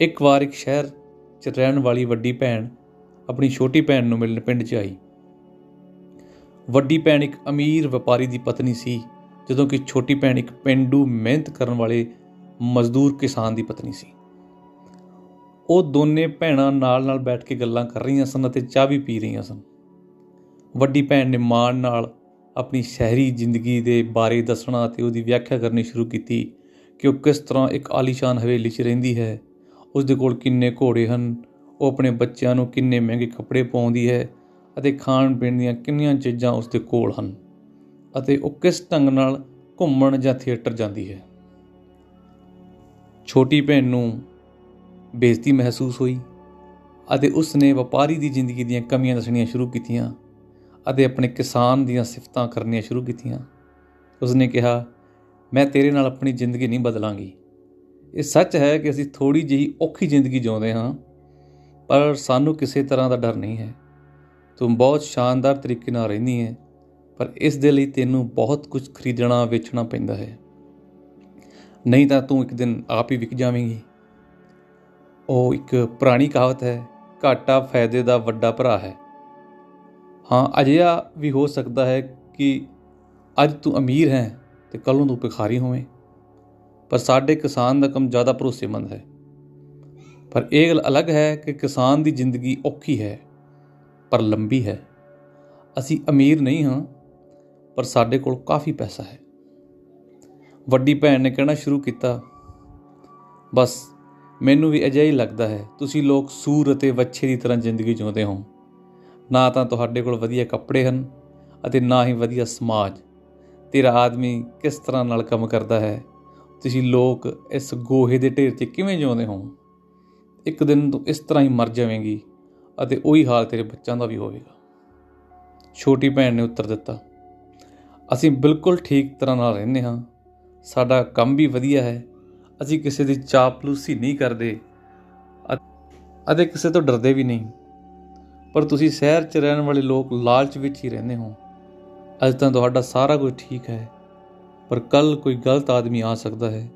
ਇੱਕ ਵਾਰ ਇੱਕ ਸ਼ਹਿਰ 'ਚ ਰਹਿਣ ਵਾਲੀ ਵੱਡੀ ਭੈਣ ਆਪਣੀ ਛੋਟੀ ਭੈਣ ਨੂੰ ਮਿਲਣ ਪਿੰਡ 'ਚ ਆਈ। ਵੱਡੀ ਭੈਣ ਇੱਕ ਅਮੀਰ ਵਪਾਰੀ ਦੀ ਪਤਨੀ ਸੀ, ਜਦੋਂ ਕਿ ਛੋਟੀ ਭੈਣ ਇੱਕ ਪਿੰਡੂ ਮਿਹਨਤ ਕਰਨ ਵਾਲੇ ਮਜ਼ਦੂਰ ਕਿਸਾਨ ਦੀ ਪਤਨੀ ਸੀ। ਉਹ ਦੋਨੇ ਭੈਣਾਂ ਨਾਲ-ਨਾਲ ਬੈਠ ਕੇ ਗੱਲਾਂ ਕਰ ਰਹੀਆਂ ਸਨ ਅਤੇ ਚਾਹ ਵੀ ਪੀ ਰਹੀਆਂ ਸਨ। ਵੱਡੀ ਭੈਣ ਨੇ ਮਾਣ ਨਾਲ ਆਪਣੀ ਸ਼ਹਿਰੀ ਜ਼ਿੰਦਗੀ ਦੇ ਬਾਰੇ ਦੱਸਣਾ ਅਤੇ ਉਹਦੀ ਵਿਆਖਿਆ ਕਰਨੀ ਸ਼ੁਰੂ ਕੀਤੀ ਕਿ ਉਹ ਕਿਸ ਤਰ੍ਹਾਂ ਇੱਕ ਆਲੀਸ਼ਾਨ ਹਵੇਲੀ 'ਚ ਰਹਿੰਦੀ ਹੈ ਉਸ ਦੇ ਕੋਲ ਕਿੰਨੇ ਘੋੜੇ ਹਨ, ਉਹ ਆਪਣੇ ਬੱਚਿਆਂ ਨੂੰ ਕਿੰਨੇ ਮਹਿੰਗੇ ਕੱਪੜੇ ਪਾਉਂਦੀ ਹੈ ਅਤੇ ਖਾਣ ਪੀਣ ਦੀਆਂ ਕਿੰਨੀਆਂ ਚੀਜ਼ਾਂ ਉਸ ਦੇ ਕੋਲ ਹਨ ਅਤੇ ਉਹ ਕਿਸ ਢੰਗ ਨਾਲ ਘੁੰਮਣ ਜਾਂ ਥੀਏਟਰ ਜਾਂਦੀ ਹੈ। ਛੋਟੀ ਭੈਣ ਨੂੰ ਬੇਇੱਜ਼ਤੀ ਮਹਿਸੂਸ ਹੋਈ ਅਤੇ ਉਸ ਨੇ ਵਪਾਰੀ ਦੀ ਜ਼ਿੰਦਗੀ ਦੀਆਂ ਕਮੀਆਂ ਦੱਸਣੀਆਂ ਸ਼ੁਰੂ ਕੀਤੀਆਂ ਅਤੇ ਆਪਣੇ ਕਿਸਾਨ ਦੀਆਂ ਸਿਫਤਾਂ ਕਰਨੀਆਂ ਸ਼ੁਰੂ ਕੀਤੀਆਂ। ਉਸ ਨੇ ਕਿਹਾ, ਮੈਂ ਤੇਰੇ ਨਾਲ ਆਪਣੀ ਜ਼ਿੰਦਗੀ ਨਹੀਂ ਬਦਲਾਂਗੀ। ਇਹ ਸੱਚ ਹੈ ਕਿ ਅਸੀਂ ਥੋੜੀ ਜਿਹੀ ਔਖੀ ਜ਼ਿੰਦਗੀ ਜਿਉਂਦੇ ਹਾਂ, ਪਰ ਸਾਨੂੰ ਕਿਸੇ ਤਰ੍ਹਾਂ ਦਾ ਡਰ ਨਹੀਂ ਹੈ। ਤੂੰ ਬਹੁਤ ਸ਼ਾਨਦਾਰ ਤਰੀਕੇ ਨਾਲ ਰਹਿੰਦੀ ਹੈ, ਪਰ ਇਸ ਦੇ ਲਈ ਤੈਨੂੰ ਬਹੁਤ ਕੁਝ ਖਰੀਦਣਾ, ਵੇਚਣਾ ਪੈਂਦਾ ਹੈ। ਨਹੀਂ ਤਾਂ ਤੂੰ ਇੱਕ ਦਿਨ ਆਪ ਹੀ ਵਿਕ ਜਾਵੇਂਗੀ। ਉਹ ਇੱਕ ਪੁਰਾਣੀ ਕਹਾਵਤ ਹੈ, ਘਾਟਾ ਫਾਇਦੇ ਦਾ ਵੱਡਾ ਭਰਾ ਹੈ। ਹਾਂ, ਅਜਿਹਾ ਵੀ ਹੋ ਸਕਦਾ ਹੈ ਕਿ ਅੱਜ ਤੂੰ ਅਮੀਰ ਹੈ ਤੇ ਕੱਲ ਨੂੰ ਤੂੰ ਭਿਖਾਰੀ ਹੋਵੇਂ। ਪਰ ਸਾਡੇ ਕਿਸਾਨ ਦਾ ਕੰਮ ਜ਼ਿਆਦਾ ਭਰੋਸੇਮੰਦ ਹੈ। ਪਰ ਇਹ ਗੱਲ ਅਲੱਗ ਹੈ ਕਿ ਕਿਸਾਨ ਦੀ ਜ਼ਿੰਦਗੀ ਔਖੀ ਹੈ, ਪਰ ਲੰਬੀ ਹੈ। ਅਸੀਂ ਅਮੀਰ ਨਹੀਂ ਹਾਂ, ਪਰ ਸਾਡੇ ਕੋਲ ਕਾਫੀ ਪੈਸਾ ਹੈ। ਵੱਡੀ ਭੈਣ ਨੇ ਕਹਿਣਾ ਸ਼ੁਰੂ ਕੀਤਾ, ਬਸ, ਮੈਨੂੰ ਵੀ ਅਜਿਹਾ ਹੀ ਲੱਗਦਾ ਹੈ, ਤੁਸੀਂ ਲੋਕ ਸੂਰ ਅਤੇ ਵੱਛੇ ਦੀ ਤਰ੍ਹਾਂ ਜ਼ਿੰਦਗੀ ਜਿਉਂਦੇ ਹੋ। ਨਾ ਤਾਂ ਤੁਹਾਡੇ ਕੋਲ ਵਧੀਆ ਕੱਪੜੇ ਹਨ ਅਤੇ ਨਾ ਹੀ ਵਧੀਆ ਸਮਾਜ। ਤੇਰਾ ਆਦਮੀ ਕਿਸ ਤਰ੍ਹਾਂ ਨਾਲ ਕੰਮ ਕਰਦਾ ਹੈ ਤੁਸੀਂ ਲੋਕ ਇਸ ਗੋਹੇ ਦੇ ਢੇਰ 'ਤੇ ਕਿਵੇਂ ਜਿਉਂਦੇ ਹੋ? ਇੱਕ ਦਿਨ ਤੂੰ ਇਸ ਤਰ੍ਹਾਂ ਹੀ ਮਰ ਜਾਵੇਂਗੀ ਅਤੇ ਉਹੀ ਹਾਲ ਤੇਰੇ ਬੱਚਿਆਂ ਦਾ ਵੀ ਹੋਵੇਗਾ। ਛੋਟੀ ਭੈਣ ਨੇ ਉੱਤਰ ਦਿੱਤਾ, ਅਸੀਂ ਬਿਲਕੁਲ ਠੀਕ ਤਰ੍ਹਾਂ ਨਾਲ ਰਹਿੰਦੇ ਹਾਂ। ਸਾਡਾ ਕੰਮ ਵੀ ਵਧੀਆ ਹੈ। ਅਸੀਂ ਕਿਸੇ ਦੀ ਚਾਪਲੂਸੀ ਨਹੀਂ ਕਰਦੇ ਅਤੇ ਕਿਸੇ ਤੋਂ ਡਰਦੇ ਵੀ ਨਹੀਂ। ਪਰ ਤੁਸੀਂ ਸ਼ਹਿਰ 'ਚ ਰਹਿਣ ਵਾਲੇ ਲੋਕ ਲਾਲਚ ਵਿੱਚ ਹੀ ਰਹਿੰਦੇ ਹੋ। ਅੱਜ ਤਾਂ ਤੁਹਾਡਾ ਸਾਰਾ ਕੁਝ ਠੀਕ ਹੈ। ਪਰ ਕੱਲ ਕੋਈ ਗਲਤ ਆਦਮੀ ਆ ਸਕਦਾ ਹੈ।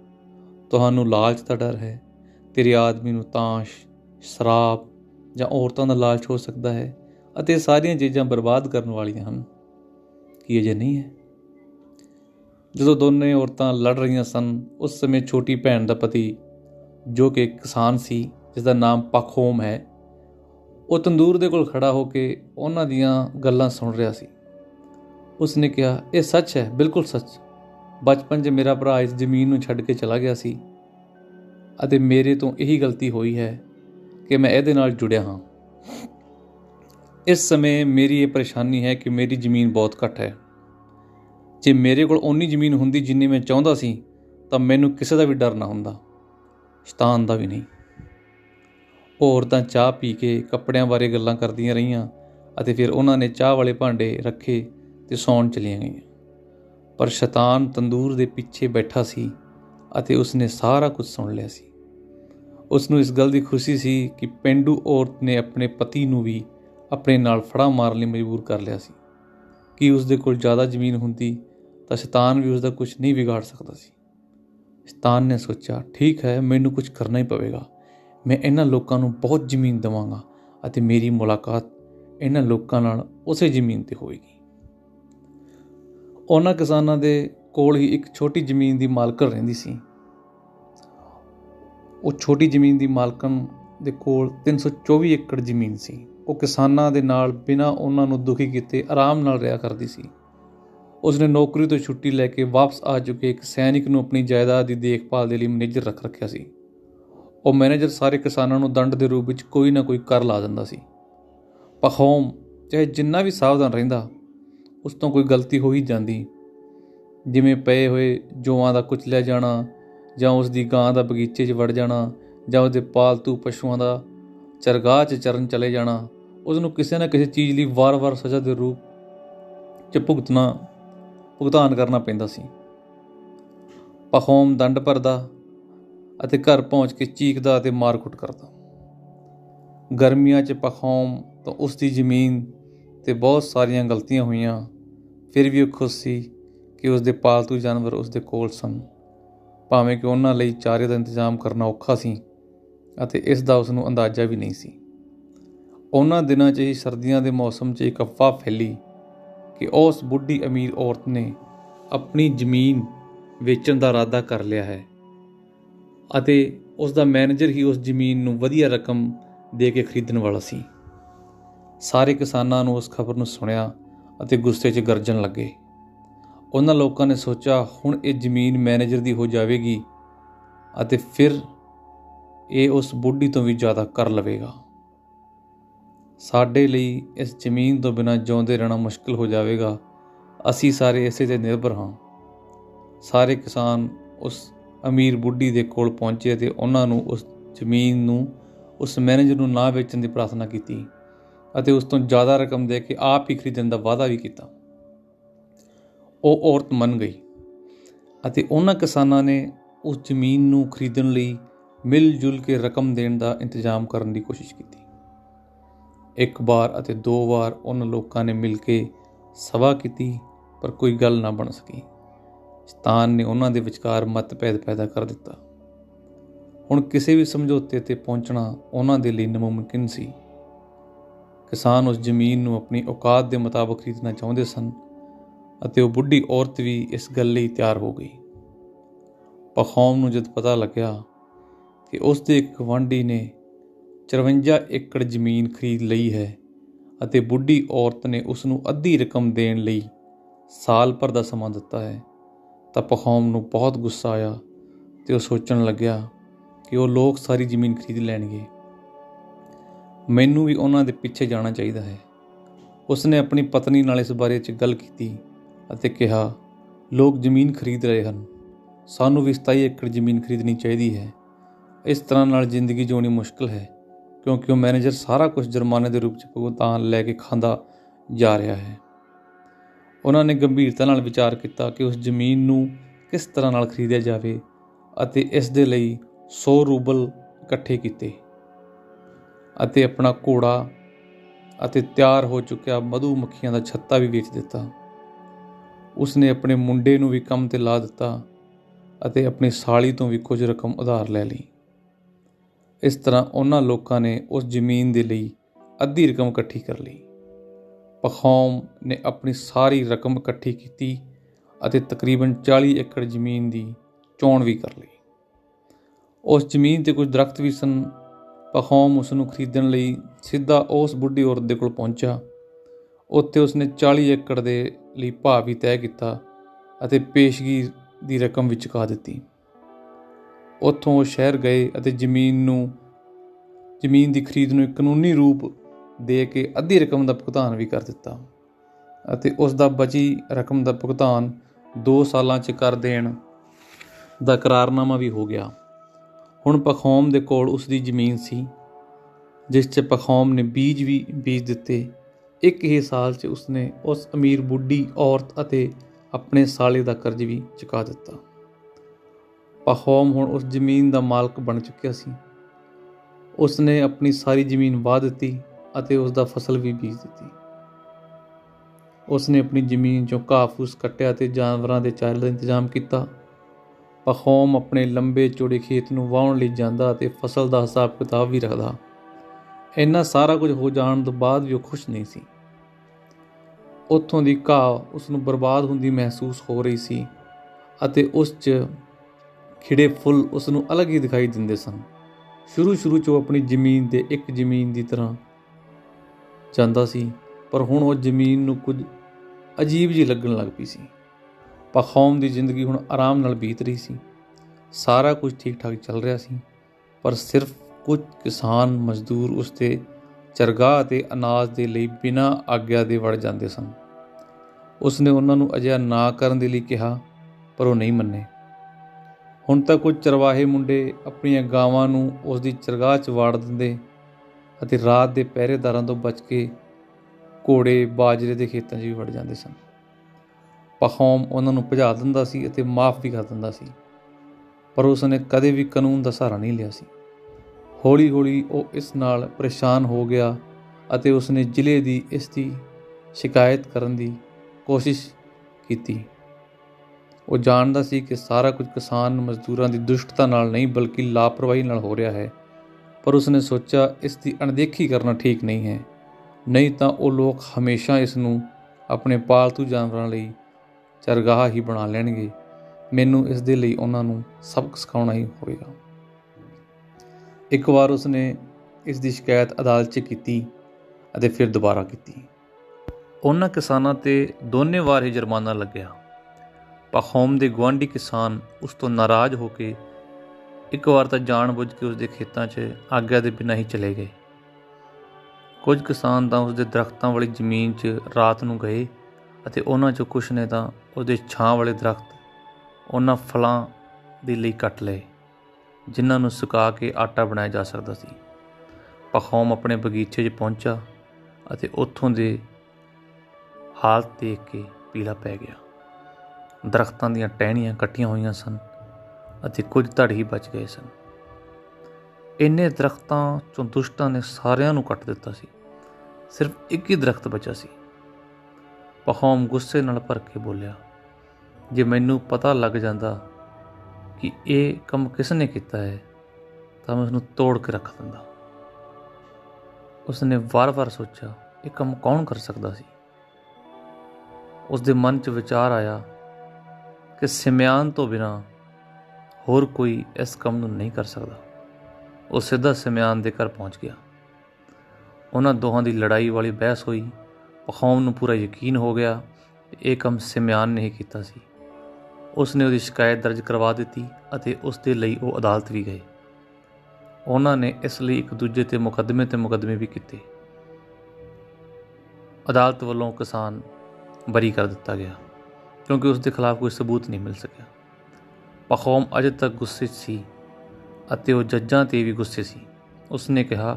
ਤੁਹਾਨੂੰ ਲਾਲਚ ਦਾ ਡਰ ਹੈ। ਤੇਰੇ ਆਦਮੀ ਨੂੰ ਤਾਸ਼ ਸ਼ਰਾਬ ਜਾਂ ਔਰਤਾਂ ਦਾ ਲਾਲਚ ਹੋ ਸਕਦਾ ਹੈ ਅਤੇ ਸਾਰੀਆਂ ਚੀਜ਼ਾਂ ਬਰਬਾਦ ਕਰਨ ਵਾਲੀਆਂ ਹਨ। ਕੀ ਅਜੇ ਨਹੀਂ ਹੈ? ਜਦੋਂ ਦੋਨੇ ਔਰਤਾਂ ਲੜ ਰਹੀਆਂ ਸਨ, ਉਸ ਸਮੇਂ ਛੋਟੀ ਭੈਣ ਦਾ ਪਤੀ, ਜੋ ਕਿ ਕਿਸਾਨ ਸੀ ਜਿਸ ਦਾ ਨਾਮ ਪਖੋਮ ਹੈ, ਉਹ ਤੰਦੂਰ ਦੇ ਕੋਲ ਖੜਾ ਹੋ ਕੇ ਉਹਨਾਂ ਦੀਆਂ ਗੱਲਾਂ ਸੁਣ ਰਿਹਾ ਸੀ। ਉਸਨੇ ਕਿਹਾ, ਇਹ ਸੱਚ ਹੈ, ਬਿਲਕੁਲ ਸੱਚ। ਬਚਪਨ 'ਚ ਮੇਰਾ ਭਰਾ ਇਸ ਜ਼ਮੀਨ ਨੂੰ ਛੱਡ ਕੇ ਚਲਾ ਗਿਆ ਸੀ ਅਤੇ ਮੇਰੇ ਤੋਂ ਇਹੀ ਗਲਤੀ ਹੋਈ ਹੈ ਕਿ ਮੈਂ ਇਹਦੇ ਨਾਲ ਜੁੜਿਆ ਹਾਂ। ਇਸ ਸਮੇਂ ਮੇਰੀ ਇਹ ਪਰੇਸ਼ਾਨੀ ਹੈ ਕਿ ਮੇਰੀ ਜ਼ਮੀਨ ਬਹੁਤ ਘੱਟ ਹੈ। ਜੇ ਮੇਰੇ ਕੋਲ ਓਨੀ ਜ਼ਮੀਨ ਹੁੰਦੀ ਜਿੰਨੀ ਮੈਂ ਚਾਹੁੰਦਾ ਸੀ, ਤਾਂ ਮੈਨੂੰ ਕਿਸੇ ਦਾ ਵੀ ਡਰ ਨਾ ਹੁੰਦਾ, ਸ਼ੈਤਾਨ ਦਾ ਵੀ ਨਹੀਂ। ਔਰਤਾਂ ਚਾਹ ਪੀ ਕੇ ਕੱਪੜਿਆਂ ਬਾਰੇ ਗੱਲਾਂ ਕਰਦੀਆਂ ਰਹੀਆਂ ਅਤੇ ਫਿਰ ਉਹਨਾਂ ਨੇ ਚਾਹ ਵਾਲੇ ਭਾਂਡੇ ਰੱਖੇ ਤੇ ਸੌਣ ਚਲੀਆਂ ਗਈਆਂ। ਪਰ ਸ਼ੈਤਾਨ ਤੰਦੂਰ ਦੇ ਪਿੱਛੇ ਬੈਠਾ ਸੀ ਅਤੇ ਉਸਨੇ ਸਾਰਾ ਕੁਝ ਸੁਣ ਲਿਆ ਸੀ। ਉਸ ਨੂੰ ਇਸ ਗੱਲ ਦੀ ਖੁਸ਼ੀ ਸੀ ਕਿ ਪਿੰਡੂ ਔਰਤ ਨੇ ਆਪਣੇ ਪਤੀ ਨੂੰ ਵੀ ਆਪਣੇ ਨਾਲ ਫੜਾ ਮਾਰਨ ਲਈ ਮਜਬੂਰ ਕਰ ਲਿਆ ਸੀ। ਕਿ ਉਸ ਦੇ ਕੋਲ ਜ਼ਿਆਦਾ ਜ਼ਮੀਨ ਹੁੰਦੀ ਤਾਂ ਸ਼ੈਤਾਨ ਵੀ ਉਸ ਦਾ ਕੁਝ ਨਹੀਂ ਵਿਗਾੜ ਸਕਦਾ ਸੀ। ਸ਼ੈਤਾਨ ਨੇ ਸੋਚਿਆ, ਠੀਕ ਹੈ, ਮੈਨੂੰ ਕੁਝ ਕਰਨਾ ਹੀ ਪਵੇਗਾ। ਮੈਂ ਇਹਨਾਂ ਲੋਕਾਂ ਨੂੰ ਬਹੁਤ ਜ਼ਮੀਨ ਦਵਾਂਗਾ ਅਤੇ ਮੇਰੀ ਮੁਲਾਕਾਤ ਇਹਨਾਂ ਲੋਕਾਂ ਨਾਲ ਉਸੇ ਜ਼ਮੀਨ ਤੇ ਹੋਵੇਗੀ। ਉਹਨਾਂ ਕਿਸਾਨਾਂ ਦੇ ਕੋਲ ਹੀ ਇੱਕ ਛੋਟੀ ਜ਼ਮੀਨ ਦੀ ਮਾਲਕਣ ਰਹਿੰਦੀ ਸੀ। ਉਹ ਛੋਟੀ ਜ਼ਮੀਨ ਦੀ ਮਾਲਕਣ ਦੇ ਕੋਲ 324 ਏਕੜ ਜ਼ਮੀਨ ਸੀ। ਉਹ ਕਿਸਾਨਾਂ ਦੇ ਨਾਲ ਬਿਨਾਂ ਉਹਨਾਂ ਨੂੰ ਦੁਖੀ ਕੀਤੇ ਆਰਾਮ ਨਾਲ ਰਿਹਾ ਕਰਦੀ ਸੀ। ਉਸਨੇ ਨੌਕਰੀ ਤੋਂ ਛੁੱਟੀ ਲੈ ਕੇ ਵਾਪਸ ਆ ਚੁੱਕੇ ਇੱਕ ਸੈਨਿਕ ਨੂੰ ਆਪਣੀ ਜਾਇਦਾਦ ਦੀ ਦੇਖਭਾਲ ਦੇ ਲਈ ਮੈਨੇਜਰ ਰੱਖ ਰੱਖਿਆ ਸੀ। ਉਹ ਮੈਨੇਜਰ ਸਾਰੇ ਕਿਸਾਨਾਂ ਨੂੰ ਦੰਡ ਦੇ ਰੂਪ ਵਿੱਚ ਕੋਈ ਨਾ ਕੋਈ ਕਰ ਲਾ ਦਿੰਦਾ ਸੀ। ਪਖੌਮ ਚਾਹੇ ਜਿੰਨਾ ਵੀ ਸਾਵਧਾਨ ਰਹਿੰਦਾ ਉਸ ਤੋਂ ਕੋਈ ਗਲਤੀ ਹੋ ਹੀ ਜਾਂਦੀ। ਜਿਵੇਂ ਪਏ ਹੋਏ ਜੋਆਂ ਦਾ ਕੁਚਲਿਆ ਜਾਣਾ, ਜਾਂ ਉਸ ਦੀ ਗਾਂ ਦਾ ਬਗੀਚੇ 'ਚ ਵੜ ਜਾਣਾ, ਜਾਂ ਉਹਦੇ ਪਾਲਤੂ ਪਸ਼ੂਆਂ ਦਾ ਚਰਗਾਹ 'ਚ ਚਰਨ ਚਲੇ ਜਾਣਾ ਉਸ ਨੂੰ ਕਿਸੇ ਨਾ ਕਿਸੇ ਚੀਜ਼ ਲਈ ਵਾਰ-ਵਾਰ ਸਜ਼ਾ ਦੇ ਰੂਪ 'ਚ ਭੁਗਤਣਾ, ਭੁਗਤਾਨ ਕਰਨਾ ਪੈਂਦਾ ਸੀ। ਪਖੌਮ ਦੰਡ ਭਰਦਾ ਅਤੇ ਘਰ ਪਹੁੰਚ ਕੇ ਚੀਕਦਾ ਅਤੇ ਮਾਰਕੁੱਟ ਕਰਦਾ। ਗਰਮੀਆਂ 'ਚ ਪਖੌਮ ਤਾਂ ਉਸ ਦੀ ਜ਼ਮੀਨ ਤੇ ਬਹੁਤ ਸਾਰੀਆਂ ਗਲਤੀਆਂ ਹੋਈਆਂ। ਫਿਰ ਵੀ ਉਹ ਖੁਸ਼ ਸੀ ਕਿ ਉਸ ਦੇ ਪਾਲਤੂ ਜਾਨਵਰ ਉਸ ਦੇ ਕੋਲ ਸਨ। ਭਾਵੇਂ ਕਿ ਉਹਨਾਂ ਲਈ ਚਾਰੇ ਦਾ ਇੰਤਜ਼ਾਮ ਕਰਨਾ ਔਖਾ ਸੀ ਅਤੇ ਇਸ ਦਾ ਉਸ ਨੂੰ ਅੰਦਾਜ਼ਾ ਵੀ ਨਹੀਂ ਸੀ। ਉਹਨਾਂ ਦਿਨਾਂ 'ਚ ਹੀ ਸਰਦੀਆਂ ਦੇ ਮੌਸਮ 'ਚ ਇੱਕ ਅਫਵਾਹ ਫੈਲੀ ਕਿ ਉਸ ਬੁੱਢੀ ਅਮੀਰ ਔਰਤ ਨੇ ਆਪਣੀ ਜ਼ਮੀਨ ਵੇਚਣ ਦਾ ਇਰਾਦਾ ਕਰ ਲਿਆ ਹੈ ਅਤੇ ਉਸ ਦਾ ਮੈਨੇਜਰ ਹੀ ਉਸ ਜ਼ਮੀਨ ਨੂੰ ਵਧੀਆ ਰਕਮ ਦੇ ਕੇ ਖਰੀਦਣ ਵਾਲਾ ਸੀ। ਸਾਰੇ ਕਿਸਾਨਾਂ ਨੂੰ ਉਸ ਖਬਰ ਨੂੰ ਸੁਣਿਆ ਅਤੇ ਗੁੱਸੇ 'ਚ ਗਰਜਣ ਲੱਗੇ। ਉਹਨਾਂ ਲੋਕਾਂ ਨੇ ਸੋਚਿਆ, ਹੁਣ ਇਹ ਜ਼ਮੀਨ ਮੈਨੇਜਰ ਦੀ ਹੋ ਜਾਵੇਗੀ ਅਤੇ ਫਿਰ ਇਹ ਉਸ ਬੁੱਢੀ ਤੋਂ ਵੀ ਜ਼ਿਆਦਾ ਕਰ ਲਵੇਗਾ। ਸਾਡੇ ਲਈ ਇਸ ਜ਼ਮੀਨ ਤੋਂ ਬਿਨਾਂ ਜਿਉਂਦੇ ਰਹਿਣਾ ਮੁਸ਼ਕਲ ਹੋ ਜਾਵੇਗਾ। ਅਸੀਂ ਸਾਰੇ ਇਸੇ ਤੇ ਨਿਰਭਰ ਹਾਂ। ਸਾਰੇ ਕਿਸਾਨ ਉਸ ਅਮੀਰ ਬੁੱਢੀ ਦੇ ਕੋਲ ਪਹੁੰਚੇ ਅਤੇ ਉਹਨਾਂ ਨੂੰ ਉਸ ਜ਼ਮੀਨ ਨੂੰ, ਉਸ ਮੈਨੇਜਰ ਨੂੰ ਨਾ ਵੇਚਣ ਦੀ ਪ੍ਰਾਰਥਨਾ ਕੀਤੀ। ਅਤੇ ਉਸ ਤੋਂ ਜ਼ਿਆਦਾ ਰਕਮ ਦੇ ਕੇ ਆਪ ਹੀ ਖਰੀਦਣ ਦਾ ਵਾਅਦਾ ਵੀ ਕੀਤਾ। ਉਹ ਔਰਤ ਮੰਨ ਗਈ ਅਤੇ ਉਹਨਾਂ ਕਿਸਾਨਾਂ ਨੇ ਉਸ ਜ਼ਮੀਨ ਨੂੰ ਖਰੀਦਣ ਲਈ ਮਿਲ ਜੁਲ ਕੇ ਰਕਮ ਦੇਣ ਦਾ ਇੰਤਜ਼ਾਮ ਕਰਨ ਦੀ ਕੋਸ਼ਿਸ਼ ਕੀਤੀ। ਇੱਕ ਵਾਰ ਅਤੇ ਦੋ ਵਾਰ ਉਹਨਾਂ ਲੋਕਾਂ ਨੇ ਮਿਲ ਕੇ ਸਭਾ ਕੀਤੀ, ਪਰ ਕੋਈ ਗੱਲ ਨਾ ਬਣ ਸਕੀ। ਸ਼ੈਤਾਨ ਨੇ ਉਹਨਾਂ ਦੇ ਵਿਚਕਾਰ ਮਤਭੇਦ ਪੈਦਾ ਕਰ ਦਿੱਤਾ। ਹੁਣ ਕਿਸੇ ਵੀ ਸਮਝੌਤੇ ਤੇ ਪਹੁੰਚਣਾ ਉਹਨਾਂ ਦੇ ਲਈ ਨਾਮੁਮਕਿਨ ਸੀ। ਕਿਸਾਨ ਉਸ ਜ਼ਮੀਨ ਨੂੰ ਆਪਣੀ ਔਕਾਤ ਦੇ ਮੁਤਾਬਕ ਖਰੀਦਣਾ ਚਾਹੁੰਦੇ ਸਨ ਅਤੇ ਉਹ ਬੁੱਢੀ ਔਰਤ ਵੀ ਇਸ ਗੱਲ ਲਈ ਤਿਆਰ ਹੋ ਗਈ। ਪਖੌਮ ਨੂੰ ਜਦ ਪਤਾ ਲੱਗਿਆ ਕਿ ਉਸ ਦੇ ਇੱਕ ਗਵਾਂਢੀ ਨੇ 54 ਏਕੜ ਜ਼ਮੀਨ ਖਰੀਦ ਲਈ ਹੈ ਅਤੇ ਬੁੱਢੀ ਔਰਤ ਨੇ ਉਸ ਨੂੰ ਅੱਧੀ ਰਕਮ ਦੇਣ ਲਈ ਸਾਲ ਭਰ ਦਾ ਸਮਾਂ ਦਿੱਤਾ ਹੈ, ਤਾਂ ਪਖੌਮ ਨੂੰ ਬਹੁਤ ਗੁੱਸਾ ਆਇਆ ਤੇ ਉਹ ਸੋਚਣ ਲੱਗਿਆ ਕਿ ਉਹ ਲੋਕ ਸਾਰੀ ਜ਼ਮੀਨ ਖਰੀਦ ਲੈਣਗੇ। ਮੈਨੂੰ ਵੀ ਉਹਨਾਂ ਦੇ ਪਿੱਛੇ ਜਾਣਾ ਚਾਹੀਦਾ ਹੈ। ਉਸਨੇ ਆਪਣੀ ਪਤਨੀ ਨਾਲ ਇਸ ਬਾਰੇ 'ਚ ਗੱਲ ਕੀਤੀ ਅਤੇ ਕਿਹਾ, ਲੋਕ ਜ਼ਮੀਨ ਖਰੀਦ ਰਹੇ ਹਨ। ਸਾਨੂੰ ਵੀ 27 ਏਕੜ ਜ਼ਮੀਨ ਖਰੀਦਣੀ ਚਾਹੀਦੀ ਹੈ। ਇਸ ਤਰ੍ਹਾਂ ਨਾਲ ਜ਼ਿੰਦਗੀ ਜਿਉਣੀ ਮੁਸ਼ਕਲ ਹੈ, ਕਿਉਂਕਿ ਉਹ ਮੈਨੇਜਰ ਸਾਰਾ ਕੁਝ ਜੁਰਮਾਨੇ ਦੇ ਰੂਪ 'ਚ ਭੁਗਤਾਨ ਲੈ ਕੇ ਖਾਂਦਾ ਜਾ ਰਿਹਾ ਹੈ। ਉਹਨਾਂ ਨੇ ਗੰਭੀਰਤਾ ਨਾਲ ਵਿਚਾਰ ਕੀਤਾ ਕਿ ਉਸ ਜ਼ਮੀਨ ਨੂੰ ਕਿਸ ਤਰ੍ਹਾਂ ਨਾਲ ਖਰੀਦਿਆ ਜਾਵੇ ਅਤੇ ਇਸ ਦੇ ਲਈ 100 ਰੂਬਲ ਇਕੱਠੇ ਕੀਤੇ। ਅਤੇ ਆਪਣਾ ਘੋੜਾ ਅਤੇ ਤਿਆਰ ਹੋ ਚੁੱਕਿਆ ਮਧੂ ਮੱਖੀਆਂ ਦਾ ਛੱਤਾ ਵੀ ਵੇਚ ਦਿੱਤਾ। ਉਸਨੇ ਆਪਣੇ ਮੁੰਡੇ ਨੂੰ ਵੀ ਕੰਮ ਤੇ ਲਾ ਦਿੱਤਾ ਅਤੇ ਆਪਣੀ ਸਾਲੀ ਤੋਂ ਵੀ ਕੁਝ ਰਕਮ ਉਧਾਰ ਲੈ ਲਈ। ਇਸ ਤਰ੍ਹਾਂ ਉਹਨਾਂ ਲੋਕਾਂ ਨੇ ਉਸ ਜ਼ਮੀਨ ਦੇ ਲਈ ਅੱਧੀ ਰਕਮ ਇਕੱਠੀ ਕਰ ਲਈ। ਪਖੌਮ ਨੇ ਆਪਣੀ ਸਾਰੀ ਰਕਮ ਇਕੱਠੀ ਕੀਤੀ ਅਤੇ ਤਕਰੀਬਨ 40 ਏਕੜ ਜ਼ਮੀਨ ਦੀ ਚੋਣ ਵੀ ਕਰ ਲਈ। ਉਸ ਜ਼ਮੀਨ ਤੇ ਕੁਝ ਦਰਖਤ ਵੀ ਸਨ ਪਖੌਮ ਉਸ ਨੂੰ ਖਰੀਦਣ ਲਈ ਸਿੱਧਾ ਉਸ ਬੁੱਢੀ ਔਰਤ ਦੇ ਕੋਲ ਪਹੁੰਚਿਆ। ਉੱਥੇ ਉਸਨੇ 40 ਏਕੜ ਦੇ ਲਈ ਭਾਅ ਵੀ ਤੈਅ ਕੀਤਾ ਅਤੇ ਪੇਸ਼ਗੀ ਦੀ ਰਕਮ ਵੀ ਚੁਕਾ ਦਿੱਤੀ। ਉੱਥੋਂ ਉਹ ਸ਼ਹਿਰ ਗਏ ਅਤੇ ਜ਼ਮੀਨ ਨੂੰ, ਜ਼ਮੀਨ ਦੀ ਖਰੀਦ ਨੂੰ ਕਾਨੂੰਨੀ ਰੂਪ ਦੇ ਕੇ ਅੱਧੀ ਰਕਮ ਦਾ ਭੁਗਤਾਨ ਵੀ ਕਰ ਦਿੱਤਾ ਅਤੇ ਉਸ ਦਾ ਬਚੀ ਰਕਮ ਦਾ ਭੁਗਤਾਨ 2 ਸਾਲਾਂ 'ਚ ਕਰ ਦੇਣ ਦਾ ਕਰਾਰਨਾਮਾ ਵੀ ਹੋ ਗਿਆ। ਹੁਣ ਪਖੌਮ ਦੇ ਕੋਲ ਉਸ ਦੀ ਜ਼ਮੀਨ ਸੀ, ਜਿਸ 'ਚ ਪਖੌਮ ਨੇ ਬੀਜ ਵੀ ਬੀਜ ਦਿੱਤੇ। ਇੱਕ ਹੀ ਸਾਲ 'ਚ ਉਸਨੇ ਉਸ ਅਮੀਰ ਬੁੱਢੀ ਔਰਤ ਅਤੇ ਆਪਣੇ ਸਾਲੇ ਦਾ ਕਰਜ਼ ਵੀ ਚੁਕਾ ਦਿੱਤਾ। ਪਖੌਮ ਹੁਣ ਉਸ ਜ਼ਮੀਨ ਦਾ ਮਾਲਕ ਬਣ ਚੁੱਕਿਆ ਸੀ। ਉਸਨੇ ਆਪਣੀ ਸਾਰੀ ਜ਼ਮੀਨ ਵਾਹ ਦਿੱਤੀ ਅਤੇ ਉਸ ਦਾ ਫਸਲ ਵੀ ਬੀਜ ਦਿੱਤੀ। ਉਸਨੇ ਆਪਣੀ ਜ਼ਮੀਨ 'ਚੋਂ ਘਾਹ ਫੂਸ ਕੱਟਿਆ ਤੇ ਜਾਨਵਰਾਂ ਦੇ ਚਾਰੇ ਦਾ ਇੰਤਜ਼ਾਮ ਕੀਤਾ। ਪਖੌਮ ਆਪਣੇ ਲੰਬੇ ਚੌੜੇ ਖੇਤ ਨੂੰ ਵਾਹਣ ਲਈ ਜਾਂਦਾ ਅਤੇ ਫਸਲ ਦਾ ਹਿਸਾਬ ਕਿਤਾਬ ਵੀ ਰੱਖਦਾ। ਇੰਨਾ ਸਾਰਾ ਕੁਝ ਹੋ ਜਾਣ ਤੋਂ ਬਾਅਦ ਵੀ ਉਹ ਖੁਸ਼ ਨਹੀਂ ਸੀ। ਉੱਥੋਂ ਦੀ ਘਾਹ ਉਸ ਨੂੰ ਬਰਬਾਦ ਹੁੰਦੀ ਮਹਿਸੂਸ ਹੋ ਰਹੀ ਸੀ ਅਤੇ ਉਸ 'ਚ ਖਿੜੇ ਫੁੱਲ ਉਸ ਨੂੰ ਅਲੱਗ ਹੀ ਦਿਖਾਈ ਦਿੰਦੇ ਸਨ। ਸ਼ੁਰੂ ਸ਼ੁਰੂ 'ਚ ਉਹ ਆਪਣੀ ਜ਼ਮੀਨ ਦੇ ਇੱਕ ਜ਼ਮੀਨ ਦੀ ਤਰ੍ਹਾਂ ਜਾਂਦਾ ਸੀ, ਪਰ ਹੁਣ ਉਹ ਜ਼ਮੀਨ ਨੂੰ ਕੁਝ ਅਜੀਬ ਜਿਹੀ ਲੱਗਣ ਲੱਗ ਪਈ ਸੀ। ਪਖੌਮ ਦੀ ਜ਼ਿੰਦਗੀ ਹੁਣ ਆਰਾਮ ਨਾਲ ਬੀਤ ਰਹੀ ਸੀ। ਸਾਰਾ ਕੁਝ ਠੀਕ ਠਾਕ ਚੱਲ ਰਿਹਾ ਸੀ, ਪਰ ਸਿਰਫ ਕੁਝ ਕਿਸਾਨ ਮਜ਼ਦੂਰ ਉਸ ਤੇ ਚਰਗਾਹ ਅਤੇ ਅਨਾਜ ਦੇ ਲਈ ਬਿਨਾਂ ਆਗਿਆ ਦੇ ਵੜ ਜਾਂਦੇ ਸਨ। ਉਸ ਨੇ ਉਹਨਾਂ ਨੂੰ ਅਜਿਹਾ ਨਾ ਕਰਨ ਦੇ ਲਈ ਕਿਹਾ, ਪਰ ਉਹ ਨਹੀਂ ਮੰਨੇ। ਹੁਣ ਤਾਂ ਕੁਝ ਚਰਵਾਹੇ ਮੁੰਡੇ ਆਪਣੀਆਂ ਗਾਵਾਂ ਨੂੰ ਉਸ ਦੀ ਚਰਗਾਹ 'ਚ ਵਾੜ ਦਿੰਦੇ ਅਤੇ ਰਾਤ ਦੇ ਪਹਿਰੇਦਾਰਾਂ ਤੋਂ ਬਚ ਕੇ ਘੋੜੇ ਬਾਜਰੇ ਦੇ ਖੇਤਾਂ 'ਚ ਵੀ ਵੜ ਜਾਂਦੇ ਸਨ। ਪਖੌਮ ਉਹਨਾਂ ਨੂੰ ਭਜਾ ਦਿੰਦਾ ਸੀ ਅਤੇ ਮਾਫ ਵੀ ਕਰ ਦਿੰਦਾ ਸੀ। ਪਰ ਉਸ ਨੇ ਕਦੇ ਵੀ ਕਾਨੂੰਨ ਦਾ ਸਹਾਰਾ ਨਹੀਂ ਲਿਆ ਸੀ। ਹੌਲੀ-ਹੌਲੀ ਉਹ ਇਸ ਨਾਲ ਪਰੇਸ਼ਾਨ ਹੋ ਗਿਆ ਅਤੇ ਉਸ ਨੇ ਜ਼ਿਲ੍ਹੇ ਦੀ ਇਸ ਦੀ ਸ਼ਿਕਾਇਤ ਕਰਨ ਦੀ ਕੋਸ਼ਿਸ਼ ਕੀਤੀ। ਉਹ ਜਾਣਦਾ ਸੀ ਕਿ ਸਾਰਾ ਕੁਝ ਕਿਸਾਨ ਮਜ਼ਦੂਰਾਂ ਦੀ ਦੁਸ਼ਟਤਾ ਨਾਲ ਨਹੀਂ ਬਲਕਿ ਲਾਪਰਵਾਹੀ ਨਾਲ ਹੋ ਰਿਹਾ ਹੈ। ਪਰ ਉਸਨੇ ਸੋਚਿਆ, ਇਸ ਦੀ ਅਣਦੇਖੀ ਕਰਨਾ ਠੀਕ ਨਹੀਂ ਹੈ। ਨਹੀਂ ਤਾਂ ਉਹ ਲੋਕ ਹਮੇਸ਼ਾ ਇਸ ਨੂੰ ਆਪਣੇ ਪਾਲਤੂ ਜਾਨਵਰਾਂ ਲਈ ਚਰਗਾਹ ਹੀ ਬਣਾ ਲੈਣਗੇ। ਮੈਨੂੰ ਇਸ ਦੇ ਲਈ ਉਹਨਾਂ ਨੂੰ ਸਬਕ ਸਿਖਾਉਣਾ ਹੀ ਹੋਵੇਗਾ। ਇੱਕ ਵਾਰ ਉਸਨੇ ਇਸ ਦੀ ਸ਼ਿਕਾਇਤ ਅਦਾਲਤ 'ਚ ਕੀਤੀ ਅਤੇ ਫਿਰ ਦੁਬਾਰਾ ਕੀਤੀ। ਉਹਨਾਂ ਕਿਸਾਨਾਂ ਤੇ ਦੋਨੇ ਵਾਰ ਹੀ ਜੁਰਮਾਨਾ ਲੱਗਿਆ। ਪਖੌਮ ਦੇ ਗਵਾਂਢੀ ਕਿਸਾਨ ਉਸ ਤੋਂ ਨਾਰਾਜ਼ ਹੋ ਕੇ ਇੱਕ ਵਾਰ ਤਾਂ ਜਾਣਬੁੱਝ ਕੇ ਉਸ ਦੇ ਖੇਤਾਂ 'ਚ ਆਗਿਆ ਦੇ ਬਿਨਾਂ ਹੀ ਚਲੇ ਗਏ। ਕੁਝ ਕਿਸਾਨ ਤਾਂ ਉਸ ਦੇ ਦਰਖਤਾਂ ਵਾਲੀ ਜ਼ਮੀਨ 'ਚ ਰਾਤ ਨੂੰ ਗਏ ਅਤੇ ਉਹਨਾਂ 'ਚੋਂ ਕੁਛ ਨੇ ਤਾਂ ਉਹਦੇ ਛਾਂ ਵਾਲੇ ਦਰਖਤ ਉਹਨਾਂ ਫਲਾਂ ਦੇ ਲਈ ਕੱਟ ਲਏ, ਜਿਨ੍ਹਾਂ ਨੂੰ ਸੁਕਾ ਕੇ ਆਟਾ ਬਣਾਇਆ ਜਾ ਸਕਦਾ ਸੀ। ਪਖੌਮ ਆਪਣੇ ਬਗੀਚੇ 'ਚ ਪਹੁੰਚਾ ਅਤੇ ਉੱਥੋਂ ਦੇ ਹਾਲਤ ਦੇਖ ਕੇ ਪੀਲਾ ਪੈ ਗਿਆ। ਦਰਖਤਾਂ ਦੀਆਂ ਟਹਿਣੀਆਂ ਕੱਟੀਆਂ ਹੋਈਆਂ ਸਨ ਅਤੇ ਕੁਝ ਧੜ ਹੀ ਬਚ ਗਏ ਸਨ। ਇੰਨੇ ਦਰਖਤਾਂ ਚੋਂ ਦੁਸ਼ਟਾਂ ਨੇ ਸਾਰਿਆਂ ਨੂੰ ਕੱਟ ਦਿੱਤਾ ਸੀ। ਸਿਰਫ ਇੱਕ ਹੀ ਦਰਖਤ ਬਚਾ ਸੀ। ਪਖੌਮ ਗੁੱਸੇ ਨਾਲ ਭਰ ਕੇ ਬੋਲਿਆ, ਜੇ ਮੈਨੂੰ ਪਤਾ ਲੱਗ ਜਾਂਦਾ ਕਿ ਇਹ ਕੰਮ ਕਿਸ ਨੇ ਕੀਤਾ ਹੈ, ਤਾਂ ਮੈਂ ਉਸ ਨੂੰ ਤੋੜ ਕੇ ਰੱਖ ਦਿੰਦਾ। ਉਸਨੇ ਵਾਰ-ਵਾਰ ਸੋਚਿਆ, ਇਹ ਕੰਮ ਕੌਣ ਕਰ ਸਕਦਾ ਸੀ? ਉਸ ਦੇ ਮਨ 'ਚ ਵਿਚਾਰ ਆਇਆ ਕਿ ਸਿਮਿਆਨ ਤੋਂ ਬਿਨਾ ਹੋਰ ਕੋਈ ਇਸ ਕੰਮ ਨੂੰ ਨਹੀਂ ਕਰ ਸਕਦਾ। ਉਹ ਸਿੱਧਾ ਸਿਮਿਆਨ ਦੇ ਘਰ ਪਹੁੰਚ ਗਿਆ। ਉਹਨਾਂ ਦੋਹਾਂ ਦੀ ਲੜਾਈ ਵਾਲੀ ਬਹਿਸ ਹੋਈ। ਪਖੌਮ ਨੂੰ ਪੂਰਾ ਯਕੀਨ ਹੋ ਗਿਆ ਇਹ ਕੰਮ ਸਿਮਿਆਨ ਨੇ ਹੀ ਕੀਤਾ ਸੀ। ਉਸ ਨੇ ਉਹਦੀ ਸ਼ਿਕਾਇਤ ਦਰਜ ਕਰਵਾ ਦਿੱਤੀ ਅਤੇ ਉਸ ਦੇ ਲਈ ਉਹ ਅਦਾਲਤ ਵੀ ਗਏ। ਉਹਨਾਂ ਨੇ ਇਸ ਲਈ ਇੱਕ ਦੂਜੇ ਤੇ ਮੁਕੱਦਮੇ ਤੇ ਮੁਕੱਦਮੇ ਵੀ ਕੀਤੇ। ਅਦਾਲਤ ਵੱਲੋਂ ਕਿਸਾਨ ਬਰੀ ਕਰ ਦਿੱਤਾ ਗਿਆ ਕਿਉਂਕਿ ਉਸ ਦੇ ਖਿਲਾਫ ਕੋਈ ਸਬੂਤ ਨਹੀਂ ਮਿਲ ਸਕਿਆ। ਪਖੌਮ ਅਜੇ ਤੱਕ ਗੁੱਸੇ ਸੀ ਅਤੇ ਉਹ ਜੱਜਾਂ ਤੇ ਵੀ ਗੁੱਸੇ ਸੀ। ਉਸ ਨੇ ਕਿਹਾ,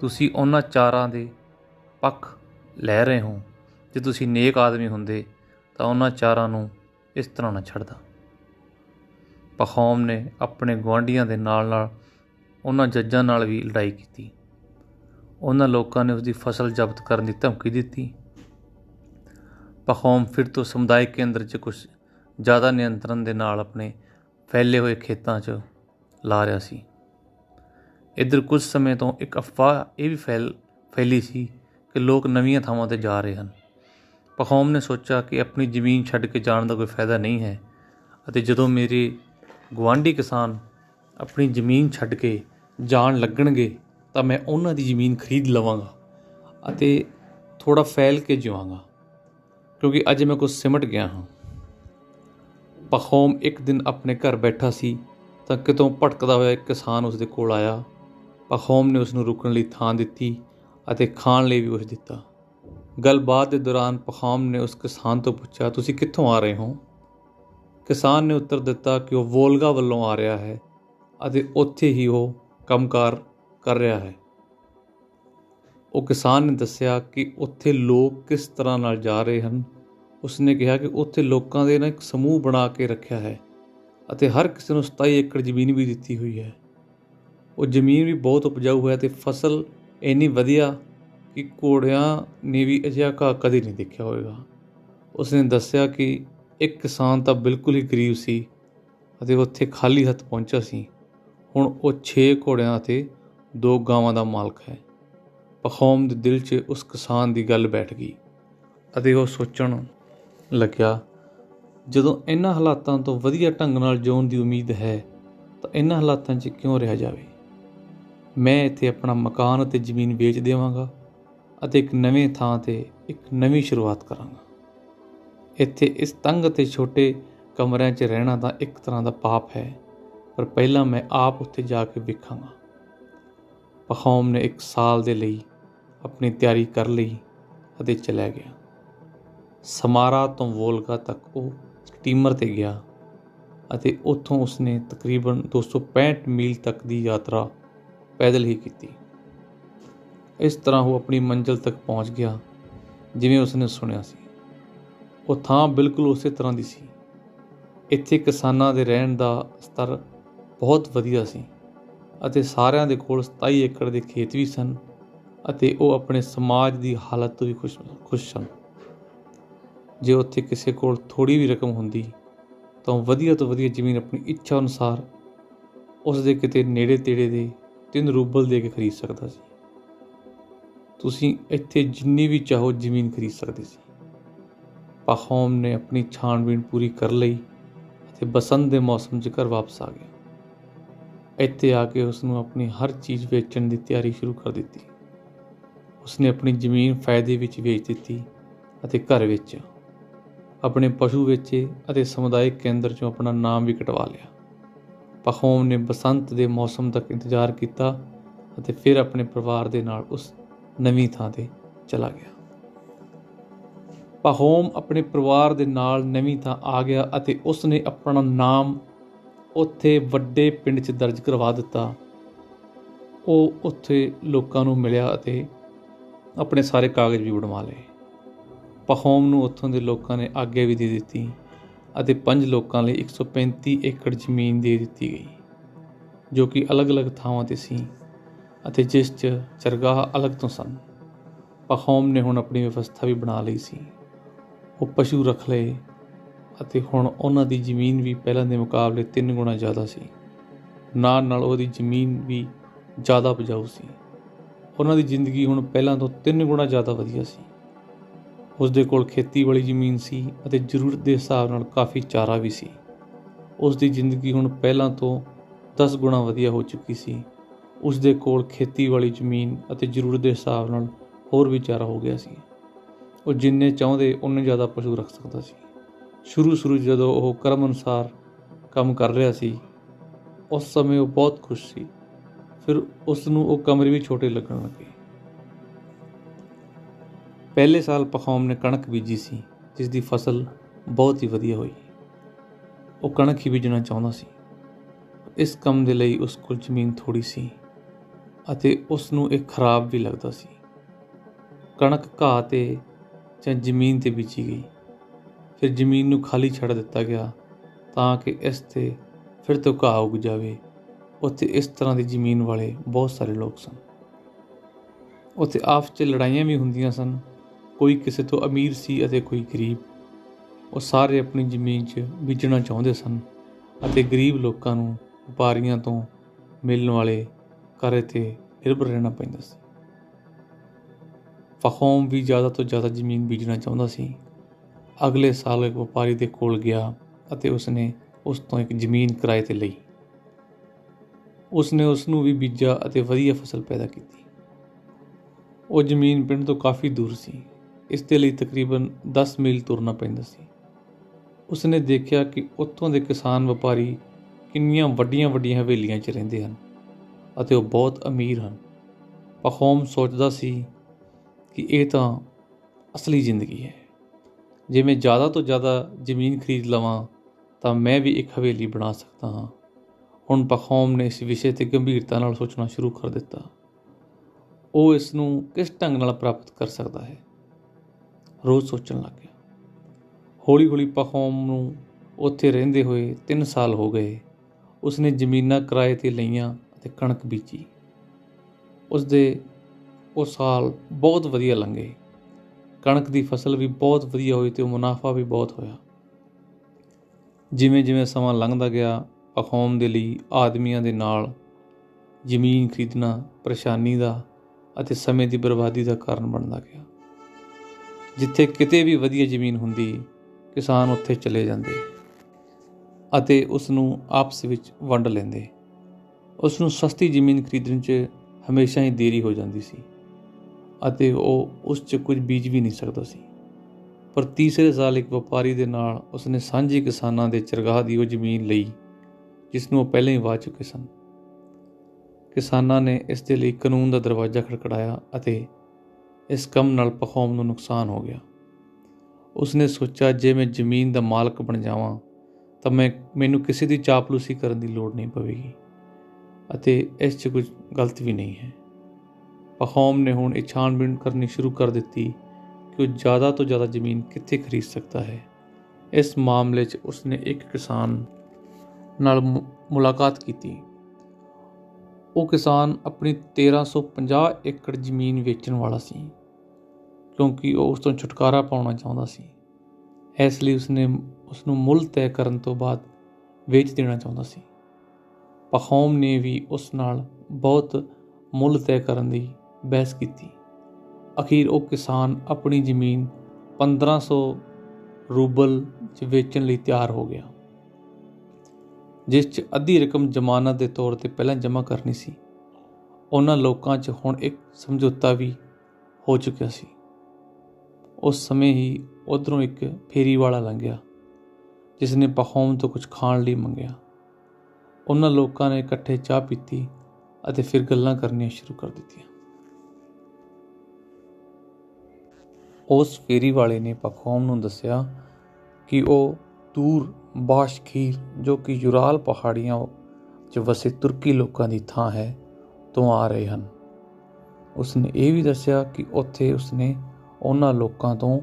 ਤੁਸੀਂ ਉਹਨਾਂ ਚਾਰਾਂ ਦੇ ਪੱਖ ਲੈ ਰਹੇ ਹੋ, ਜੇ ਤੁਸੀਂ ਨੇਕ ਆਦਮੀ ਹੁੰਦੇ ਤਾਂ ਉਹਨਾਂ ਚਾਰਾਂ ਨੂੰ ਇਸ ਤਰ੍ਹਾਂ ਨਾ ਛੱਡਦਾ। ਪਖੌਮ ਨੇ ਆਪਣੇ ਗਵਾਂਢੀਆਂ ਦੇ ਨਾਲ ਨਾਲ ਉਹਨਾਂ ਜੱਜਾਂ ਨਾਲ ਵੀ ਲੜਾਈ ਕੀਤੀ। ਉਹਨਾਂ ਲੋਕਾਂ ਨੇ ਉਸ ਦੀ ਫਸਲ ਜ਼ਬਤ ਕਰਨ ਦੀ ਧਮਕੀ ਦਿੱਤੀ। ਪਖੌਮ ਫਿਰ ਤੋਂ ਸਮੁਦਾਇਕ ਕੇਂਦਰ 'ਚ ਕੁਝ ਜ਼ਿਆਦਾ ਨਿਯੰਤਰਣ ਦੇ ਨਾਲ ਆਪਣੇ ਫੈਲੇ ਹੋਏ ਖੇਤਾਂ 'ਚ ਲਾ ਰਿਹਾ ਸੀ। ਇੱਧਰ ਕੁਝ ਸਮੇਂ ਤੋਂ ਇੱਕ ਅਫਵਾਹ ਇਹ ਵੀ ਫੈਲ, ਫੈਲੀ ਸੀ ਕਿ ਲੋਕ ਨਵੀਆਂ ਥਾਵਾਂ ਤੇ ਜਾ ਰਹੇ ਹਨ। ਪਖੌਮ ਨੇ ਸੋਚਿਆ ਕਿ ਆਪਣੀ ਜ਼ਮੀਨ ਛੱਡ ਕੇ ਜਾਣ ਦਾ ਕੋਈ ਫਾਇਦਾ ਨਹੀਂ ਹੈ ਅਤੇ ਜਦੋਂ ਮੇਰੇ ਗਵਾਂਢੀ ਕਿਸਾਨ ਆਪਣੀ ਜ਼ਮੀਨ ਛੱਡ ਕੇ ਜਾਣ ਲੱਗਣਗੇ ਤਾਂ ਮੈਂ ਉਹਨਾਂ ਦੀ ਜ਼ਮੀਨ ਖਰੀਦ ਲਵਾਂਗਾ ਅਤੇ ਥੋੜਾ ਫੈਲ ਕੇ ਜਿਵਾਂਗਾ ਕਿਉਂਕਿ ਅੱਜ ਮੈਂ ਕੁਝ ਸਿਮਟ ਗਿਆ ਹਾਂ। ਪਖੌਮ ਇੱਕ ਦਿਨ ਆਪਣੇ ਘਰ ਬੈਠਾ ਸੀ ਤਾਂ ਕਿਤੋਂ ਭਟਕਦਾ ਹੋਇਆ ਇੱਕ ਕਿਸਾਨ ਉਸ ਦੇ ਕੋਲ ਆਇਆ। ਪਖੌਮ ਨੇ ਉਸ ਨੂੰ ਰੁਕਣ ਲਈ ਥਾਂ ਦਿੱਤੀ ਅਤੇ ਖਾਣ ਲਈ ਵੀ ਕੁਝ ਦਿੱਤਾ। ਗੱਲਬਾਤ ਦੇ ਦੌਰਾਨ ਪਖਾਮ ਨੇ ਉਸ ਕਿਸਾਨ ਤੋਂ ਪੁੱਛਿਆ, ਤੁਸੀਂ ਕਿੱਥੋਂ ਆ ਰਹੇ ਹੋ? ਕਿਸਾਨ ਨੇ ਉੱਤਰ ਦਿੱਤਾ ਕਿ ਉਹ ਵੋਲਗਾ ਵੱਲੋਂ ਆ ਰਿਹਾ ਹੈ ਅਤੇ ਉੱਥੇ ਹੀ ਉਹ ਕੰਮਕਾਰ ਕਰ ਰਿਹਾ ਹੈ। ਉਹ ਕਿਸਾਨ ਨੇ ਦੱਸਿਆ ਕਿ ਉੱਥੇ ਲੋਕ ਕਿਸ ਤਰ੍ਹਾਂ ਨਾਲ ਜਾ ਰਹੇ ਹਨ। ਉਸਨੇ ਕਿਹਾ ਕਿ ਉੱਥੇ ਲੋਕਾਂ ਦੇ ਨਾ ਇੱਕ ਸਮੂਹ ਬਣਾ ਕੇ ਰੱਖਿਆ ਹੈ ਅਤੇ ਹਰ ਕਿਸੇ ਨੂੰ 27 ਏਕੜ ਜ਼ਮੀਨ ਵੀ ਦਿੱਤੀ ਹੋਈ ਹੈ। ਉਹ ਜ਼ਮੀਨ ਵੀ ਬਹੁਤ ਉਪਜਾਊ ਹੈ ਤੇ ਫਸਲ ਇੰਨੀ ਵਧੀਆ ਕਿ ਘੋੜਿਆਂ ਨੇ ਵੀ ਅਜਿਹਾ ਘਾਹ ਕਦੇ ਨਹੀਂ ਦੇਖਿਆ ਹੋਵੇਗਾ। ਉਸਨੇ ਦੱਸਿਆ ਕਿ ਇੱਕ ਕਿਸਾਨ ਤਾਂ ਬਿਲਕੁਲ ਹੀ ਗਰੀਬ ਸੀ ਅਤੇ ਉੱਥੇ ਖਾਲੀ ਹੱਥ ਪਹੁੰਚਿਆ ਸੀ। ਹੁਣ ਉਹ 6 ਘੋੜਿਆਂ ਅਤੇ ਦੋ ਗਾਵਾਂ ਦਾ ਮਾਲਕ ਹੈ। ਪਖੌਮ ਦੇ ਦਿਲ 'ਚ ਉਸ ਕਿਸਾਨ ਦੀ ਗੱਲ ਬੈਠ ਗਈ ਅਤੇ ਉਹ ਸੋਚਣ ਲੱਗਿਆ, ਜਦੋਂ ਇਹਨਾਂ ਹਾਲਾਤਾਂ ਤੋਂ ਵਧੀਆ ਢੰਗ ਨਾਲ ਜਿਉਣ ਦੀ ਉਮੀਦ ਹੈ ਤਾਂ ਇਹਨਾਂ ਹਾਲਾਤਾਂ 'ਚ ਕਿਉਂ ਰਿਹਾ ਜਾਵੇ? ਮੈਂ ਇੱਥੇ ਆਪਣਾ ਮਕਾਨ ਅਤੇ ਜ਼ਮੀਨ ਵੇਚ ਦੇਵਾਂਗਾ ਅਤੇ ਇੱਕ ਨਵੇਂ ਥਾਂ ਤੇ ਇੱਕ ਨਵੀਂ ਸ਼ੁਰੂਆਤ ਕਰਾਂਗਾ। ਇੱਥੇ ਇਸ ਤੰਗ ਅਤੇ ਛੋਟੇ ਕਮਰਿਆਂ 'ਚ ਰਹਿਣਾ ਤਾਂ ਇੱਕ ਤਰ੍ਹਾਂ ਦਾ ਪਾਪ ਹੈ, ਪਰ ਪਹਿਲਾਂ ਮੈਂ ਆਪ ਉੱਥੇ ਜਾ ਕੇ ਵੇਖਾਂਗਾ। ਪਖੌਮ ਨੇ ਇੱਕ ਸਾਲ ਦੇ ਲਈ ਆਪਣੀ ਤਿਆਰੀ ਕਰ ਲਈ ਅਤੇ ਚਲਾ ਗਿਆ। ਸਮਾਰਾ ਤੋਂ ਵੋਲਗਾ ਤੱਕ ਉਹ ਸਟੀਮਰ ਤੇ ਗਿਆ ਅਤੇ ਉੱਥੋਂ ਉਸਨੇ ਤਕਰੀਬਨ 265 ਮੀਲ ਤੱਕ ਦੀ ਯਾਤਰਾ ਪੈਦਲ ਹੀ ਕੀਤੀ। ਇਸ ਤਰ੍ਹਾਂ ਉਹ ਆਪਣੀ ਮੰਜ਼ਿਲ ਤੱਕ ਪਹੁੰਚ ਗਿਆ, ਜਿਵੇਂ ਉਸਨੇ ਸੁਣਿਆ ਸੀ। ਉਹ ਥਾਂ ਬਿਲਕੁਲ ਉਸੇ ਤਰ੍ਹਾਂ ਦੀ ਸੀ। ਇੱਥੇ ਕਿਸਾਨਾਂ ਦੇ ਰਹਿਣ ਦਾ ਸਤਰ ਬਹੁਤ ਵਧੀਆ ਸੀ ਅਤੇ ਸਾਰਿਆਂ ਦੇ ਕੋਲ 27 ਏਕੜ ਦੇ ਖੇਤ ਵੀ ਸਨ ਅਤੇ ਉਹ ਆਪਣੇ ਸਮਾਜ ਦੀ ਹਾਲਤ ਤੋਂ ਵੀ ਖੁਸ਼ ਖੁਸ਼ ਸਨ। ਜੇ ਉੱਥੇ ਕਿਸੇ ਕੋਲ ਥੋੜੀ ਵੀ ਰਕਮ ਹੁੰਦੀ ਤਾਂ ਵਧੀਆ ਤੋਂ ਵਧੀਆ ਜ਼ਮੀਨ ਆਪਣੀ ਇੱਛਾ ਅਨੁਸਾਰ ਉਸ ਦੇ ਕਿਤੇ ਨੇੜੇ ਤੇੜੇ ਦੇ 3 ਰੂਬਲ ਦੇ ਕੇ ਖਰੀਦ ਸਕਦਾ ਸੀ। ਤੁਸੀਂ ਇੱਥੇ ਜਿੰਨੀ ਵੀ ਚਾਹੋ ਜ਼ਮੀਨ ਖਰੀਦ ਸਕਦੇ ਸੀ। ਪਾਖੌਮ ਨੇ ਆਪਣੀ ਛਾਣਬੀਣ ਪੂਰੀ ਕਰ ਲਈ ਅਤੇ ਬਸੰਤ ਦੇ ਮੌਸਮ 'ਚ ਘਰ ਵਾਪਸ ਆ ਗਿਆ ਇੱਥੇ ਆ ਕੇ ਉਸ ਨੂੰ ਆਪਣੀ ਹਰ ਚੀਜ਼ ਵੇਚਣ ਦੀ ਤਿਆਰੀ ਸ਼ੁਰੂ ਕਰ ਦਿੱਤੀ। ਉਸਨੇ ਆਪਣੀ ਜ਼ਮੀਨ ਫਾਇਦੇ ਵਿੱਚ ਵੇਚ ਦਿੱਤੀ ਅਤੇ ਘਰ ਵਿੱਚ ਆਪਣੇ ਪਸ਼ੂ ਵੇਚੇ ਅਤੇ ਸਮੁਦਾਇਕ ਕੇਂਦਰ 'ਚੋਂ ਆਪਣਾ ਨਾਮ ਵੀ ਕਟਵਾ ਲਿਆ। ਪਖੋਮ ਨੇ ਬਸੰਤ ਦੇ ਮੌਸਮ ਤੱਕ ਇੰਤਜ਼ਾਰ ਕੀਤਾ ਅਤੇ ਫਿਰ ਆਪਣੇ ਪਰਿਵਾਰ ਦੇ ਨਾਲ ਉਸ ਨਵੀਂ ਥਾਂ ਤੇ ਚਲਾ ਗਿਆ। ਪਖੋਮ ਆਪਣੇ ਪਰਿਵਾਰ ਦੇ ਨਾਲ ਨਵੀਂ ਥਾਂ ਆ ਗਿਆ ਅਤੇ ਉਸ ਨੇ ਆਪਣਾ ਨਾਮ ਉੱਥੇ ਵੱਡੇ ਪਿੰਡ 'ਚ ਦਰਜ ਕਰਵਾ ਦਿੱਤਾ। ਉਹ ਉੱਥੇ ਲੋਕਾਂ ਨੂੰ ਮਿਲਿਆ ਅਤੇ ਆਪਣੇ ਸਾਰੇ ਕਾਗਜ਼ ਵੀ ਬਣਵਾ ਲਏ। ਪਖੋਮ ਨੂੰ ਉੱਥੋਂ ਦੇ ਲੋਕਾਂ ਨੇ ਆਗਿਆ ਵੀ ਦੇ ਦਿੱਤੀ। ਅਤੇ ਪੰਜ ਲੋਕਾਂ ਲਈ 135 ਏਕੜ ਜ਼ਮੀਨ ਦੇ ਦਿੱਤੀ ਗਈ, ਜੋ ਕਿ ਅਲੱਗ-ਅਲੱਗ ਥਾਵਾਂ ਤੇ ਸੀ ਅਤੇ ਜਿਸ 'ਚ ਚਰਗਾਹ ਅਲੱਗ ਤੋਂ ਸਨ। ਪਖੌਮ ਨੇ ਹੁਣ ਆਪਣੀ ਵਿਵਸਥਾ ਵੀ ਬਣਾ ਲਈ ਸੀ। ਉਹ ਪਸ਼ੂ ਰੱਖ ਲਏ ਅਤੇ ਹੁਣ ਉਹਨਾਂ ਦੀ ਜ਼ਮੀਨ ਵੀ ਪਹਿਲਾਂ ਦੇ ਮੁਕਾਬਲੇ 3 ਗੁਣਾ ਜ਼ਿਆਦਾ ਸੀ। ਨਾਲ ਨਾਲ ਉਹਦੀ ਜ਼ਮੀਨ ਵੀ ਜ਼ਿਆਦਾ ਉਪਜਾਊ ਸੀ। ਉਹਨਾਂ ਦੀ ਜ਼ਿੰਦਗੀ ਹੁਣ ਪਹਿਲਾਂ ਤੋਂ 3 ਗੁਣਾ ਜ਼ਿਆਦਾ ਵਧੀਆ ਸੀ। ਉਸ ਦੇ ਕੋਲ ਖੇਤੀ ਵਾਲੀ ਜ਼ਮੀਨ ਸੀ ਅਤੇ ਜ਼ਰੂਰਤ ਦੇ ਹਿਸਾਬ ਨਾਲ ਕਾਫੀ ਚਾਰਾ ਵੀ ਸੀ। ਉਸ ਦੀ ਜ਼ਿੰਦਗੀ ਹੁਣ ਪਹਿਲਾਂ ਤੋਂ 10 ਗੁਣਾ ਵਧੀਆ ਹੋ ਚੁੱਕੀ ਸੀ। ਉਸ ਦੇ ਕੋਲ ਖੇਤੀ ਵਾਲੀ ਜ਼ਮੀਨ ਅਤੇ ਜ਼ਰੂਰਤ ਦੇ ਹਿਸਾਬ ਨਾਲ ਹੋਰ ਵੀ ਚਾਰਾ ਹੋ ਗਿਆ ਸੀ। ਉਹ ਜਿੰਨੇ ਚਾਹੁੰਦੇ ਉਨੇ ਜ਼ਿਆਦਾ ਪਸ਼ੂ ਰੱਖ ਸਕਦਾ ਸੀ। ਸ਼ੁਰੂ ਸ਼ੁਰੂ ਜਦੋਂ ਉਹ ਕਰਮ ਅਨੁਸਾਰ ਕੰਮ ਕਰ ਰਿਹਾ ਸੀ, ਉਸ ਸਮੇਂ ਉਹ ਬਹੁਤ ਖੁਸ਼ ਸੀ। ਫਿਰ ਉਸ ਨੂੰ ਉਹ ਕਮਰੇ ਵੀ ਛੋਟੇ ਲੱਗਣ ਲੱਗੇ। ਪਹਿਲੇ ਸਾਲ ਪਖੌਮ ਨੇ ਕਣਕ ਬੀਜੀ ਸੀ ਜਿਸ ਦੀ ਫਸਲ ਬਹੁਤ ਹੀ ਵਧੀਆ ਹੋਈ। ਉਹ ਕਣਕ ਹੀ ਬੀਜਣਾ ਚਾਹੁੰਦਾ ਸੀ। ਇਸ ਕੰਮ ਦੇ ਲਈ ਉਸ ਕੋਲ ਜ਼ਮੀਨ ਥੋੜੀ ਸੀ ਅਤੇ ਉਸ ਨੂੰ ਇਹ ਖਰਾਬ ਵੀ ਲੱਗਦਾ ਸੀ। ਕਣਕ ਘਾਹ ਤੇ ਜਾਂ ਜ਼ਮੀਨ ਤੇ ਬੀਜੀ ਗਈ। ਫਿਰ ਜ਼ਮੀਨ ਨੂੰ ਖਾਲੀ ਛੱਡ ਦਿੱਤਾ ਗਿਆ ਤਾਂ ਕਿ ਇਸ ਤੇ ਫਿਰ ਤੋਂ ਘਾਹ ਉੱਗ ਜਾਵੇ। ਉੱਥੇ ਇਸ ਤਰ੍ਹਾਂ ਦੀ ਜ਼ਮੀਨ ਵਾਲੇ ਬਹੁਤ ਸਾਰੇ ਲੋਕ ਸਨ। ਉੱਥੇ ਆਪਸ 'ਚ ਲੜਾਈਆਂ ਵੀ ਹੁੰਦੀਆਂ ਸਨ ਕੋਈ ਕਿਸੇ ਤੋਂ ਅਮੀਰ ਸੀ ਅਤੇ ਕੋਈ ਗਰੀਬ, ਉਹ ਸਾਰੇ ਆਪਣੀ ਜ਼ਮੀਨ 'ਚ ਬੀਜਣਾ ਚਾਹੁੰਦੇ ਸਨ ਅਤੇ ਗਰੀਬ ਲੋਕਾਂ ਨੂੰ ਵਪਾਰੀਆਂ ਤੋਂ ਮਿਲਣ ਵਾਲੇ ਕਰੇ ਤੇ ਨਿਰਭਰ ਰਹਿਣਾ ਪੈਂਦਾ ਸੀ। ਫਖੋਮ ਵੀ ਜ਼ਿਆਦਾ ਤੋਂ ਜ਼ਿਆਦਾ ਜ਼ਮੀਨ ਬੀਜਣਾ ਚਾਹੁੰਦਾ ਸੀ। ਅਗਲੇ ਸਾਲ ਇੱਕ ਵਪਾਰੀ ਦੇ ਕੋਲ ਗਿਆ ਅਤੇ ਉਸਨੇ ਉਸ ਤੋਂ ਇੱਕ ਜ਼ਮੀਨ ਕਿਰਾਏ ਤੇ ਲਈ। ਉਸਨੇ ਉਸ ਨੂੰ ਵੀ ਬੀਜਿਆ ਅਤੇ ਵਧੀਆ ਫਸਲ ਪੈਦਾ ਕੀਤੀ। ਉਹ ਜ਼ਮੀਨ ਪਿੰਡ ਤੋਂ ਕਾਫੀ ਦੂਰ ਸੀ। ਇਸ ਦੇ ਲਈ ਤਕਰੀਬਨ 10 ਮੀਲ ਤੁਰਨਾ ਪੈਂਦਾ ਸੀ। ਉਸਨੇ ਦੇਖਿਆ ਕਿ ਉੱਥੋਂ ਦੇ ਕਿਸਾਨ ਵਪਾਰੀ ਕਿੰਨੀਆਂ ਵੱਡੀਆਂ-ਵੱਡੀਆਂ ਹਵੇਲੀਆਂ 'ਚ ਰਹਿੰਦੇ ਹਨ ਅਤੇ ਉਹ ਬਹੁਤ ਅਮੀਰ ਹਨ। ਪਖੋਮ ਸੋਚਦਾ ਸੀ ਕਿ ਇਹ ਤਾਂ ਅਸਲੀ ਜ਼ਿੰਦਗੀ ਹੈ। ਜੇ ਮੈਂ ਜ਼ਿਆਦਾ ਤੋਂ ਜ਼ਿਆਦਾ ਜ਼ਮੀਨ ਖਰੀਦ ਲਵਾਂ, ਤਾਂ ਮੈਂ ਵੀ ਇੱਕ ਹਵੇਲੀ ਬਣਾ ਸਕਦਾ ਹਾਂ। ਹੁਣ ਪਖੌਮ ਨੇ ਇਸ ਵਿਸ਼ੇ ਤੇ ਗੰਭੀਰਤਾ ਨਾਲ ਸੋਚਣਾ ਸ਼ੁਰੂ ਕਰ ਦਿੱਤਾ। ਉਹ ਇਸ ਨੂੰ ਕਿਸ ਢੰਗ ਨਾਲ ਪ੍ਰਾਪਤ ਕਰ ਸਕਦਾ ਹੈ? ਰੋਜ਼ ਸੋਚਣ ਲੱਗ ਗਿਆ ਹੌਲੀ-ਹੌਲੀ ਪਖੌਮ ਨੂੰ ਉੱਥੇ ਰਹਿੰਦੇ ਹੋਏ 3 ਸਾਲ ਹੋ ਗਏ। ਉਸਨੇ ਜ਼ਮੀਨਾਂ ਕਿਰਾਏ ਤੇ ਲਈਆਂ ਅਤੇ ਕਣਕ ਬੀਜੀ। ਉਸਦੇ ਉਹ ਸਾਲ ਬਹੁਤ ਵਧੀਆ ਲੰਘੇ। ਕਣਕ ਦੀ ਫਸਲ ਵੀ ਬਹੁਤ ਵਧੀਆ ਹੋਈ ਤੇ ਮੁਨਾਫਾ ਵੀ ਬਹੁਤ ਹੋਇਆ। ਜਿਵੇਂ ਜਿਵੇਂ ਸਮਾਂ ਲੰਘਦਾ ਗਿਆ, ਪਖੌਮ ਦੇ ਲਈ ਆਦਮੀਆਂ ਦੇ ਨਾਲ ਜ਼ਮੀਨ ਖਰੀਦਣਾ ਪਰੇਸ਼ਾਨੀ ਦਾ ਅਤੇ ਸਮੇਂ ਦੀ ਬਰਬਾਦੀ ਦਾ ਕਾਰਨ ਬਣਦਾ ਗਿਆ। ਜਿੱਥੇ ਕਿਤੇ ਵੀ ਵਧੀਆ ਜ਼ਮੀਨ ਹੁੰਦੀ, ਕਿਸਾਨ ਉੱਥੇ ਚਲੇ ਜਾਂਦੇ ਅਤੇ ਉਸ ਨੂੰ ਆਪਸ ਵਿੱਚ ਵੰਡ ਲੈਂਦੇ। ਉਸ ਨੂੰ ਸਸਤੀ ਜ਼ਮੀਨ ਖਰੀਦਣ 'ਚ ਹਮੇਸ਼ਾ ਹੀ ਦੇਰੀ ਹੋ ਜਾਂਦੀ ਸੀ ਅਤੇ ਉਹ ਉਸ 'ਚ ਕੁਝ ਬੀਜ ਵੀ ਨਹੀਂ ਸਕਦਾ ਸੀ। ਪਰ ਤੀਸਰੇ ਸਾਲ ਇੱਕ ਵਪਾਰੀ ਦੇ ਨਾਲ ਉਸਨੇ ਸਾਂਝੀ ਕਿਸਾਨਾਂ ਦੇ ਚਰਗਾਹ ਦੀ ਉਹ ਜ਼ਮੀਨ ਲਈ, ਜਿਸ ਨੂੰ ਉਹ ਪਹਿਲਾਂ ਹੀ ਵਾਹ ਚੁੱਕੇ ਸਨ। ਕਿਸਾਨਾਂ ਨੇ ਇਸ ਦੇ ਲਈ ਕਾਨੂੰਨ ਦਾ ਦਰਵਾਜ਼ਾ ਖੜਕੜਾਇਆ ਅਤੇ ਇਸ ਕੰਮ ਨਾਲ ਪਖੌਮ ਨੂੰ ਨੁਕਸਾਨ ਹੋ ਗਿਆ। ਉਸਨੇ ਸੋਚਿਆ, ਜੇ ਮੈਂ ਜ਼ਮੀਨ ਦਾ ਮਾਲਕ ਬਣ ਜਾਵਾਂ, ਤਾਂ ਮੈਂ, ਮੈਨੂੰ ਕਿਸੇ ਦੀ ਚਾਪਲੂਸੀ ਕਰਨ ਦੀ ਲੋੜ ਨਹੀਂ ਪਵੇਗੀ ਅਤੇ ਇਸ 'ਚ ਕੁਝ ਗਲਤ ਵੀ ਨਹੀਂ ਹੈ। ਪਖੌਮ ਨੇ ਹੁਣ ਇਹ ਛਾਣਬੀਣ ਕਰਨੀ ਸ਼ੁਰੂ ਕਰ ਦਿੱਤੀ ਕਿ ਉਹ ਜ਼ਿਆਦਾ ਤੋਂ ਜ਼ਿਆਦਾ ਜ਼ਮੀਨ ਕਿੱਥੇ ਖਰੀਦ ਸਕਦਾ ਹੈ। ਇਸ ਮਾਮਲੇ 'ਚ ਉਸਨੇ ਇੱਕ ਕਿਸਾਨ ਨਾਲ ਮੁਲਾਕਾਤ ਕੀਤੀ। ਉਹ ਕਿਸਾਨ ਆਪਣੀ 1350 ਏਕੜ ਜ਼ਮੀਨ ਵੇਚਣ ਵਾਲਾ ਸੀ, ਕਿਉਂਕਿ ਉਹ ਉਸ ਤੋਂ ਛੁਟਕਾਰਾ ਪਾਉਣਾ ਚਾਹੁੰਦਾ ਸੀ। ਇਸ ਲਈ ਉਸਨੇ ਉਸ ਨੂੰ ਮੁੱਲ ਤੈਅ ਕਰਨ ਤੋਂ ਬਾਅਦ ਵੇਚ ਦੇਣਾ ਚਾਹੁੰਦਾ ਸੀ। ਪਖੌਮ ਨੇ ਵੀ ਉਸ ਨਾਲ ਬਹੁਤ ਮੁੱਲ ਤੈਅ ਕਰਨ ਦੀ ਬਹਿਸ ਕੀਤੀ। ਅਖੀਰ ਉਹ ਕਿਸਾਨ ਆਪਣੀ ਜ਼ਮੀਨ 1500 ਰੂਬਲ 'ਚ ਵੇਚਣ ਲਈ ਤਿਆਰ ਹੋ ਗਿਆ। ਜਿਸ 'ਚ ਅੱਧੀ ਰਕਮ ਜ਼ਮਾਨਤ ਦੇ ਤੌਰ ਤੇ ਪਹਿਲਾਂ ਜਮ੍ਹਾਂ ਕਰਨੀ ਸੀ, ਉਹਨਾਂ ਲੋਕਾਂ 'ਚ ਹੁਣ ਇੱਕ ਸਮਝੌਤਾ ਵੀ ਹੋ ਚੁੱਕਿਆ ਸੀ। ਉਸ ਸਮੇਂ ਹੀ ਉਧਰੋਂ ਇੱਕ ਫੇਰੀ ਵਾਲਾ ਲੰਘਿਆ ਜਿਸ ਨੇ ਪਖੌਮ ਤੋਂ ਕੁਝ ਖਾਣ ਲਈ ਮੰਗਿਆ। ਉਹਨਾਂ ਲੋਕਾਂ ਨੇ ਇਕੱਠੇ ਚਾਹ ਪੀਤੀ ਅਤੇ ਫਿਰ ਗੱਲਾਂ ਕਰਨੀਆਂ ਸ਼ੁਰੂ ਕਰ ਦਿੱਤੀਆਂ। ਉਸ ਫੇਰੀ ਵਾਲੇ ਨੇ ਪਖੌਮ ਨੂੰ ਦੱਸਿਆ ਕਿ ਉਹ ਦੂਰ ਬਾਸ਼ਖੀਰ ਜੋ ਕਿ ਯੂਰਾਲ ਪਹਾੜੀਆਂ 'ਚ ਵਸੇ ਤੁਰਕੀ ਲੋਕਾਂ ਦੀ ਥਾਂ ਹੈ, ਤੋਂ ਆ ਰਹੇ ਹਨ। ਉਸਨੇ ਇਹ ਵੀ ਦੱਸਿਆ ਕਿ ਉੱਥੇ ਉਸਨੇ ਉਹਨਾਂ ਲੋਕਾਂ ਤੋਂ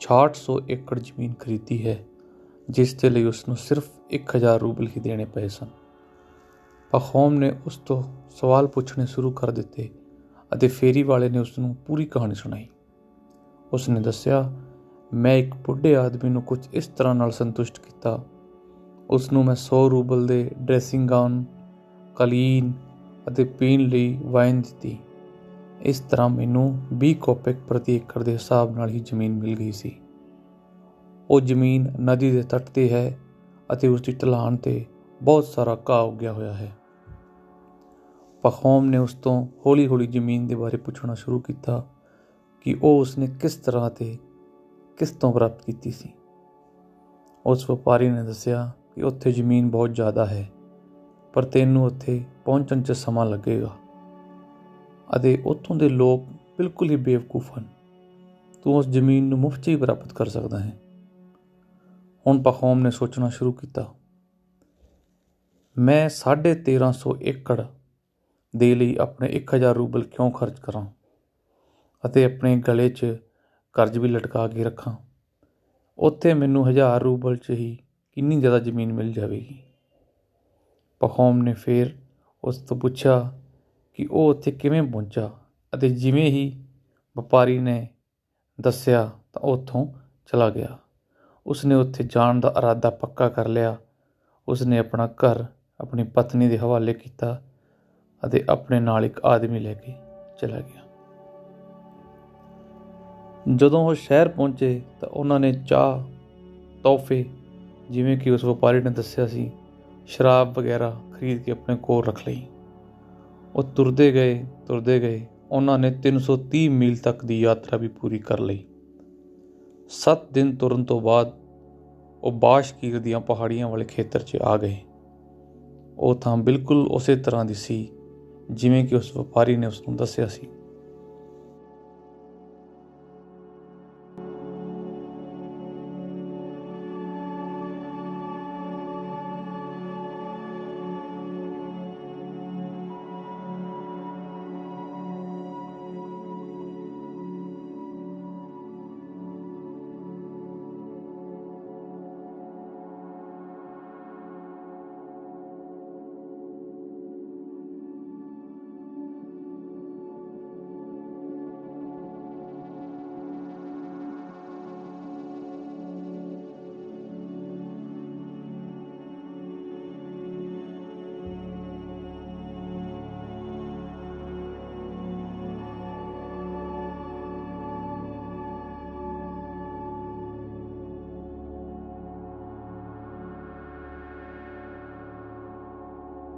6600 ਏਕੜ ਜ਼ਮੀਨ ਖਰੀਦੀ ਹੈ, ਜਿਸ ਦੇ ਲਈ ਉਸ ਨੂੰ ਸਿਰਫ 1000 ਰੂਬਲ ਹੀ ਦੇਣੇ ਪਏ ਸਨ। ਪਖੌਮ ਨੇ ਉਸ ਤੋਂ ਸਵਾਲ ਪੁੱਛਣੇ ਸ਼ੁਰੂ ਕਰ ਦਿੱਤੇ ਅਤੇ ਫੇਰੀ ਵਾਲੇ ਨੇ ਉਸ ਨੂੰ ਪੂਰੀ ਕਹਾਣੀ ਸੁਣਾਈ। ਉਸ ਨੇ ਦੱਸਿਆ ਮੈਂ ਇੱਕ ਬੁੱਢੇ ਆਦਮੀ ਨੂੰ ਕੁਝ ਇਸ ਤਰ੍ਹਾਂ ਨਾਲ ਸੰਤੁਸ਼ਟ ਕੀਤਾ। ਉਸ ਨੂੰ ਮੈਂ 100 ਰੂਬਲ ਦੇ ਡਰੈਸਿੰਗ ਗਾਊਨ, ਕਲੀਨ ਅਤੇ ਪੀਣ ਲਈ ਵਾਈਨ ਦਿੱਤੀ। ਇਸ ਤਰ੍ਹਾਂ ਮੈਨੂੰ 20 ਕੋਪਿਕ ਪ੍ਰਤੀ ਏਕੜ ਦੇ ਹਿਸਾਬ ਨਾਲ ਹੀ ਜ਼ਮੀਨ ਮਿਲ ਗਈ ਸੀ। ਉਹ ਜ਼ਮੀਨ ਨਦੀ ਦੇ ਤੱਟ ਤੇ ਹੈ ਅਤੇ ਉਸ ਦੀ ਢਲਾਣ ਤੇ ਬਹੁਤ ਸਾਰਾ ਘਾਹ ਉੱਗਿਆ ਹੋਇਆ ਹੈ। ਪਖੌਮ ਨੇ ਉਸ ਤੋਂ ਹੌਲੀ-ਹੌਲੀ ਜ਼ਮੀਨ ਦੇ ਬਾਰੇ ਪੁੱਛਣਾ ਸ਼ੁਰੂ ਕੀਤਾ ਕਿ ਉਹ ਉਸਨੇ ਕਿਸ ਤਰ੍ਹਾਂ ਤੇ ਕਿਸ ਤੋਂ ਪ੍ਰਾਪਤ ਕੀਤੀ ਸੀ? ਉਸ ਵਪਾਰੀ ਨੇ ਦੱਸਿਆ ਕਿ ਉੱਥੇ ਜ਼ਮੀਨ ਬਹੁਤ ਜ਼ਿਆਦਾ ਹੈ, ਪਰ ਤੈਨੂੰ ਉੱਥੇ ਪਹੁੰਚਣ 'ਚ ਸਮਾਂ ਲੱਗੇਗਾ। ਅਤੇ ਉੱਥੋਂ ਦੇ ਲੋਕ ਬਿਲਕੁਲ ਹੀ ਬੇਵਕੂਫ ਹਨ। ਤੂੰ ਉਸ ਜ਼ਮੀਨ ਨੂੰ ਮੁਫਤ ਹੀ ਪ੍ਰਾਪਤ ਕਰ ਸਕਦਾ ਹੈ। ਹੁਣ ਪਖੌਮ ਨੇ ਸੋਚਣਾ ਸ਼ੁਰੂ ਕੀਤਾ। ਮੈਂ 1350 ਏਕੜ ਦੇ ਲਈ ਆਪਣੇ 1000 ਰੂਬਲ ਕਿਉਂ ਖਰਚ ਕਰਾਂ ਅਤੇ ਆਪਣੇ ਗਲੇ 'ਚ ਕਰਜ਼ ਵੀ ਲਟਕਾ ਕੇ ਰੱਖਾਂ। ਉੱਥੇ ਮੈਨੂੰ ਹਜ਼ਾਰ ਰੂਬਲ 'ਚ ਹੀ ਕਿੰਨੀ ਜ਼ਿਆਦਾ ਜ਼ਮੀਨ ਮਿਲ ਜਾਵੇਗੀ। ਪਖੌਮ ਨੇ ਫਿਰ ਉਸ ਤੋਂ ਪੁੱਛਿਆ ਕਿ ਉਹ ਉੱਥੇ ਕਿਵੇਂ ਪਹੁੰਚਾ ਅਤੇ ਜਿਵੇਂ ਹੀ ਵਪਾਰੀ ਨੇ ਦੱਸਿਆ ਤਾਂ ਉੱਥੋਂ ਚਲਾ ਗਿਆ। ਉਸਨੇ ਉੱਥੇ ਜਾਣ ਦਾ ਇਰਾਦਾ ਪੱਕਾ ਕਰ ਲਿਆ। ਉਸਨੇ ਆਪਣਾ ਘਰ, ਆਪਣੀ ਪਤਨੀ ਦੇ ਹਵਾਲੇ ਕੀਤਾ ਅਤੇ ਆਪਣੇ ਨਾਲ ਇੱਕ ਆਦਮੀ ਲੈ ਕੇ ਚਲਾ ਗਿਆ। ਜਦੋਂ ਉਹ ਸ਼ਹਿਰ ਪਹੁੰਚੇ ਤਾਂ ਉਹਨਾਂ ਨੇ ਚਾਹ, ਤੋਹਫੇ, ਜਿਵੇਂ ਕਿ ਉਸ ਵਪਾਰੀ ਨੇ ਦੱਸਿਆ ਸੀ, ਸ਼ਰਾਬ ਵਗੈਰਾ ਖਰੀਦ ਕੇ ਆਪਣੇ ਕੋਲ ਰੱਖ ਲਈ। ਉਹ ਤੁਰਦੇ ਗਏ ਤੁਰਦੇ ਗਏ। ਉਹਨਾਂ ਨੇ 330 ਮੀਲ ਤੱਕ ਦੀ ਯਾਤਰਾ ਵੀ ਪੂਰੀ ਕਰ ਲਈ। 7 ਦਿਨ ਤੁਰਨ ਤੋਂ ਬਾਅਦ ਉਹ ਬਾਸ਼ਕੀਰ ਦੀਆਂ ਪਹਾੜੀਆਂ ਵਾਲੇ ਖੇਤਰ 'ਚ ਆ ਗਏ। ਉਹ ਥਾਂ ਬਿਲਕੁਲ ਉਸੇ ਤਰ੍ਹਾਂ ਦੀ ਸੀ, ਜਿਵੇਂ ਕਿ ਉਸ ਵਪਾਰੀ ਨੇ ਉਸ ਨੂੰ ਦੱਸਿਆ ਸੀ।